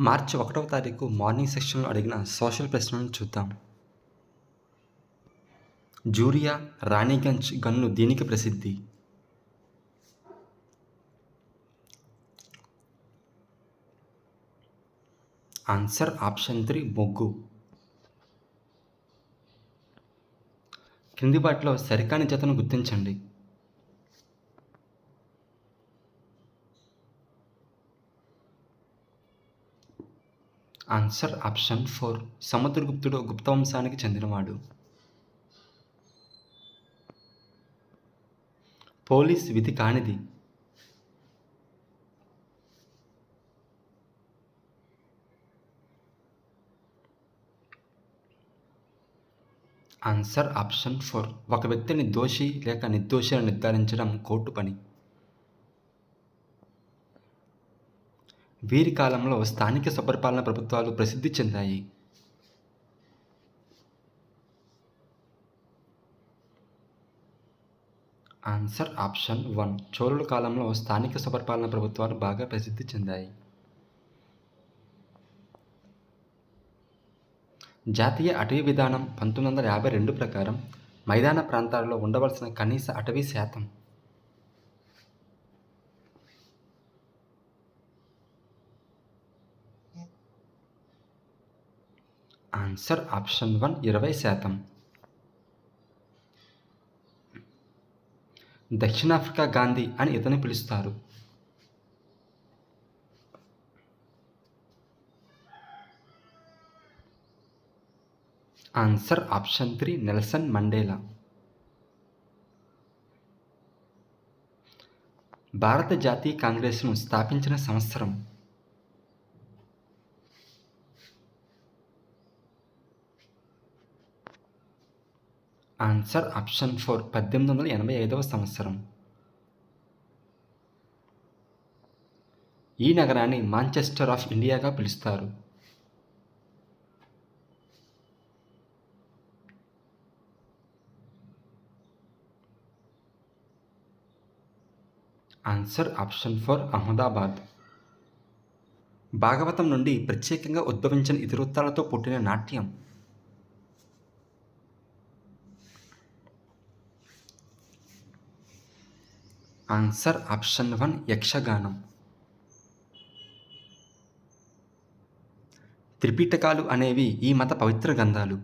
మార్చి ఒకటవ తారీఖు మార్నింగ్ సెక్షన్లో అడిగిన సోషల్ ప్రశ్నలను చూద్దాం. జూరియా రాణిగంజ్ గన్ను దీనికి ప్రసిద్ధి. ఆన్సర్ ఆప్షన్ త్రీ బొగ్గు క్రింది వాటిలో సరికాని జతను గుర్తించండి. Answer option four. సముద్రగుప్తుడు గుప్త వంశానికి చెందినవాడు. పోలీస్ విధి కానిది. Answer option four. ఒక వ్యక్తిని దోషి లేక నిర్దోషి అని నిర్ధారించడం కోర్టు పని. వీరి కాలంలో స్థానిక స్వపరిపాలన ప్రభుత్వాలు ప్రసిద్ధి చెందాయి. Answer option one. చోళుల కాలంలో స్థానిక స్వపరిపాలన ప్రభుత్వాలు బాగా ప్రసిద్ధి చెందాయి. జాతీయ అటవీ విధానం పంతొమ్మిది వందల యాభై రెండు ప్రకారం మైదాన ప్రాంతాలలో ఉండవలసిన కనీస అటవీ శాతం ఆన్సర్ ఆప్షన్ వన్ ఇరవై శాతం. దక్షిణాఫ్రికా గాంధీ అని ఇతని పిలుస్తారు. Answer option three Nelson Mandela. భారత జాతీయ కాంగ్రెస్ను స్థాపించిన సంవత్సరం ఆన్సర్ ఆప్షన్ ఫోర్ పద్దెనిమిది వందల ఎనభై ఐదవ సంవత్సరం. ఈ నగరాన్ని మాంచెస్టర్ ఆఫ్ ఇండియాగా పిలుస్తారు. Answer option four Ahmedabad. Bhagavatam నుండి ప్రత్యేకంగా ఉద్భవించిన ఇతివృత్తాలతో పుట్టిన నాట్యం. Answer option one Yakshagana. త్రిపీటకాలు అనేవి ఈ మత పవిత్ర గ్రంథాలు.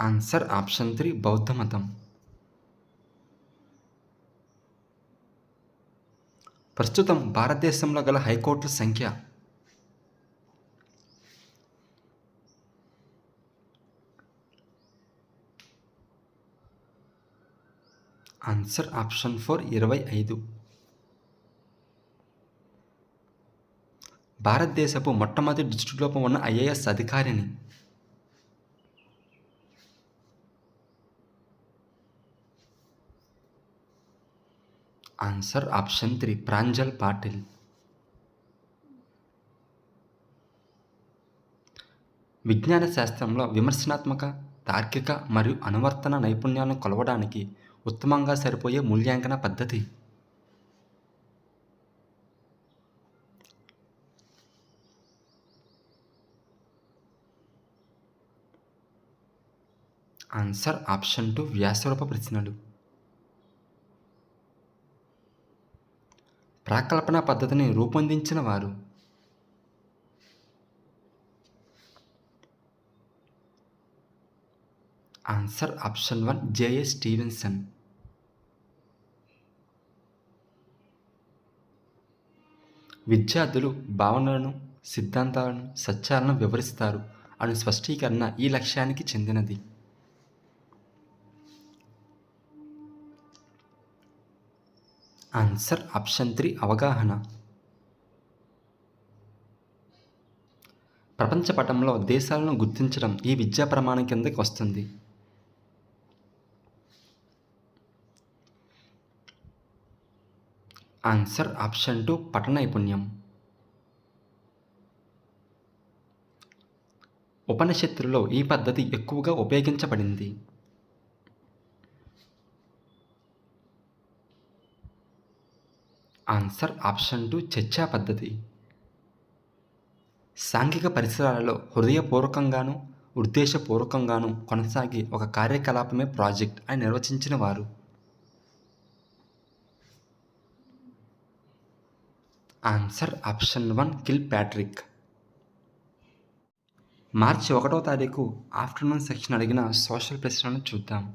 ఆన్సర్ ఆప్షన్ త్రీ బౌద్ధ మతం. ప్రస్తుతం భారతదేశంలో గల హైకోర్టుల సంఖ్య ఆన్సర్ ఆప్షన్ ఫోర్ ఇరవై ఐదు. భారతదేశపు మొట్టమొదటి దృష్టిలోపం ఉన్న ఐఏఎస్ అధికారిని. Answer option three Pranjal Patil. విజ్ఞాన శాస్త్రంలో విమర్శనాత్మక తార్కిక మరియు అనువర్తన నైపుణ్యాలను కొలవడానికి ఉత్తమంగా సరిపోయే మూల్యాంకన పద్ధతి. ఆన్సర్ ఆప్షన్ టు వ్యాసరూప ప్రశ్నలు. ప్రాకల్పన పద్ధతిని రూపొందించిన వారు. Answer option one J S Stevenson విద్యార్థులు భావనలను సిద్ధాంతాలను సత్యాలను వివరిస్తారు. అని స్పష్టీకరణ ఈ లక్ష్యానికి చెందినది. ఆన్సర్ ఆప్షన్ త్రీ అవగాహన. ప్రపంచ పటంలో దేశాలను గుర్తించడం ఈ విద్యా ప్రమాణం కిందకి వస్తుంది. ఆన్సర్ ఆప్షన్ టూ పఠ నైపుణ్యం ఉపనిషత్తులలో ఈ పద్ధతి ఎక్కువగా ఉపయోగించబడింది. ఆన్సర్ ఆప్షన్ టు చర్చా పద్ధతి. సాంఘిక పరిసరాలలో హృదయపూర్వకంగాను ఉద్దేశపూర్వకంగాను కొనసాగే ఒక కార్యకలాపమే ప్రాజెక్ట్ అని నిర్వచించిన వారు. Answer option one Kilpatrick. మార్చి ఒకటో తారీఖు ఆఫ్టర్నూన్ సెక్షన్ అడిగిన సోషల్ ప్రశ్నలను చూద్దాం.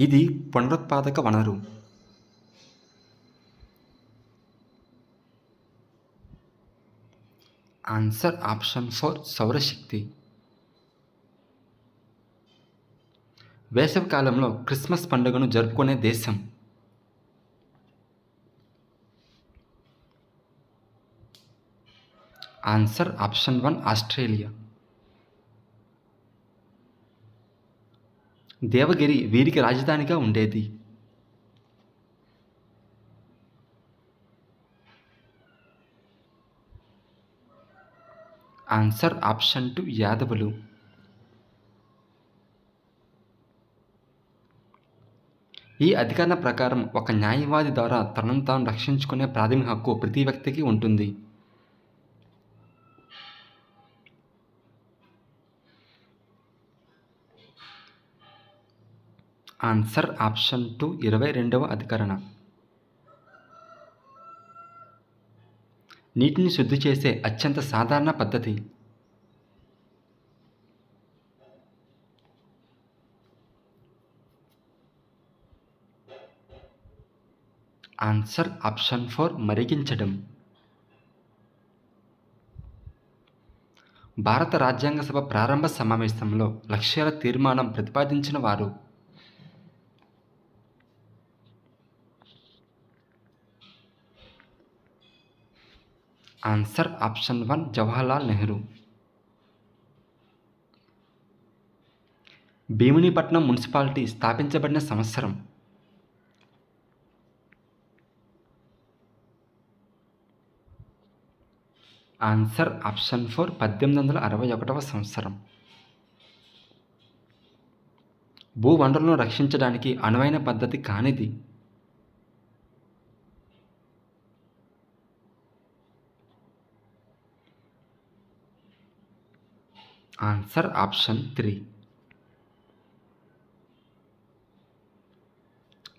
ఇది పునరుత్పాదక వనరు. ఆన్సర్ ఆప్షన్ ఫోర్ సౌరశక్తి. వేసవికాలంలో క్రిస్మస్ పండుగను జరుపుకునే దేశం. Answer option one Australia Devagiri వీరికి రాజధానిగా ఉండేది. ఆన్సర్ ఆప్షన్ టు యాదవులు. ఈ అధికారం ప్రకారం ఒక న్యాయవాది ద్వారా తనను తాను రక్షించుకునే ప్రాథమిక హక్కు ప్రతి వ్యక్తికి ఉంటుంది. ఆన్సర్ ఆప్షన్ టూ ఇరవై రెండవ అధికరణ. నీటిని శుద్ధి చేసే అత్యంత సాధారణ పద్ధతి. ఆన్సర్ ఆప్షన్ ఫోర్ మరిగించడం. భారత రాజ్యాంగ సభ ప్రారంభ సమావేశంలో లక్ష్యాల తీర్మానం ప్రతిపాదించిన వారు answer option one Jawaharlal Nehru Bheemunipatnam municipality స్థాపించబడిన సంవత్సరం. ఆన్సర్ ఆప్షన్ ఫోర్ పద్దెనిమిది వందల అరవై ఒకటవ సంవత్సరం. భూ వనరులను రక్షించడానికి అనువైన పద్ధతి కానిది. Answer option three.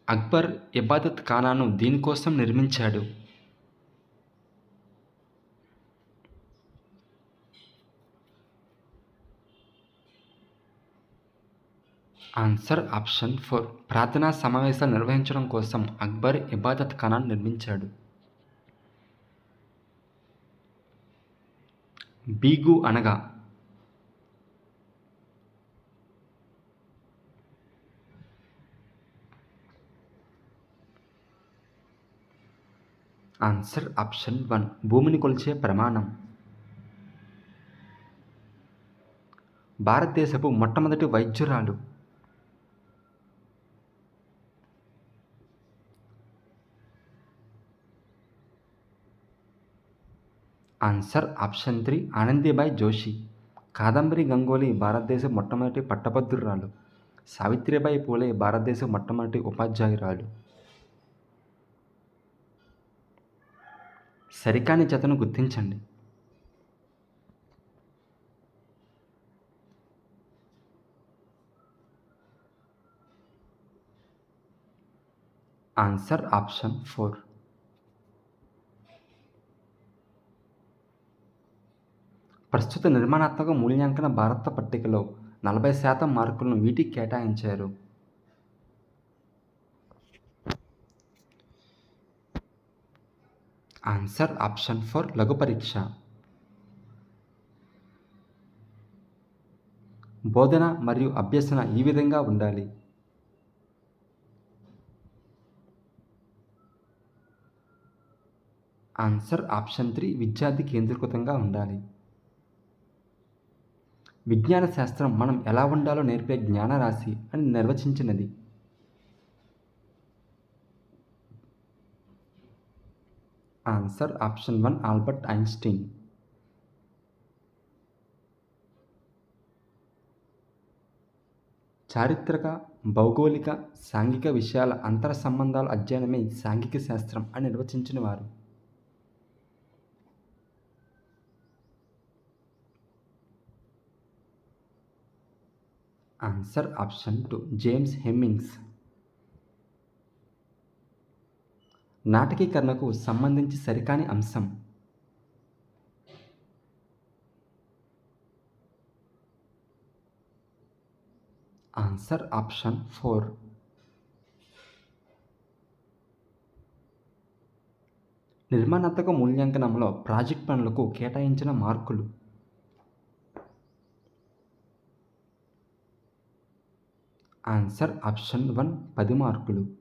Akbar Ibadat ఖానాను దీనికోసం నిర్మించాడు. Answer option four. ప్రార్థనా సమావేశాలు నిర్వహించడం కోసం అక్బర్ ఇబాదత్ ఖానాను నిర్మించాడు. బీగు అనగా ఆన్సర్ ఆప్షన్ వన్. భూమిని కొలిచే ప్రమాణం. భారతదేశపు మొట్టమొదటి వైద్యురాలు. Answer option three Anandibai Joshi. Kadambari Ganguly భారతదేశ మొట్టమొదటి పట్టభద్రురాలు. సావిత్రిబాయి పూలే భారతదేశ మొట్టమొదటి ఉపాధ్యాయురాలు. సరికాని జతను గుర్తించండి. Answer option four. ప్రస్తుత నిర్మాణాత్మక మూల్యాంకన భారత పట్టికలో నలభై శాతం మార్కులను వీటికి కేటాయించారు. ఆన్సర్ ఆప్షన్ ఫోర్ లఘు పరీక్ష. బోధన మరియు అభ్యసన ఈ విధంగా ఉండాలి. ఆన్సర్ ఆప్షన్ త్రీ విద్యార్థి కేంద్రీకృతంగా ఉండాలి. విజ్ఞాన శాస్త్రం మనం ఎలా ఉండాలో నేర్పే జ్ఞానరాశి అని నిర్వచించినది. Answer option one Albert Einstein చారిత్రక భౌగోళిక సాంఘిక విషయాల అంతర సంబంధాల అధ్యయనమే సాంఘిక శాస్త్రం అని నిర్వచించిన వారు answer option two James Hemmings నాటకీకరణకు సంబంధించి సరికాని అంశం. Answer option four. నిర్మాణాత్మక మూల్యాంకనంలో ప్రాజెక్ట్ పనులకు కేటాయించిన మార్కులు. ఆన్సర్ ఆప్షన్ వన్ పది మార్కులు.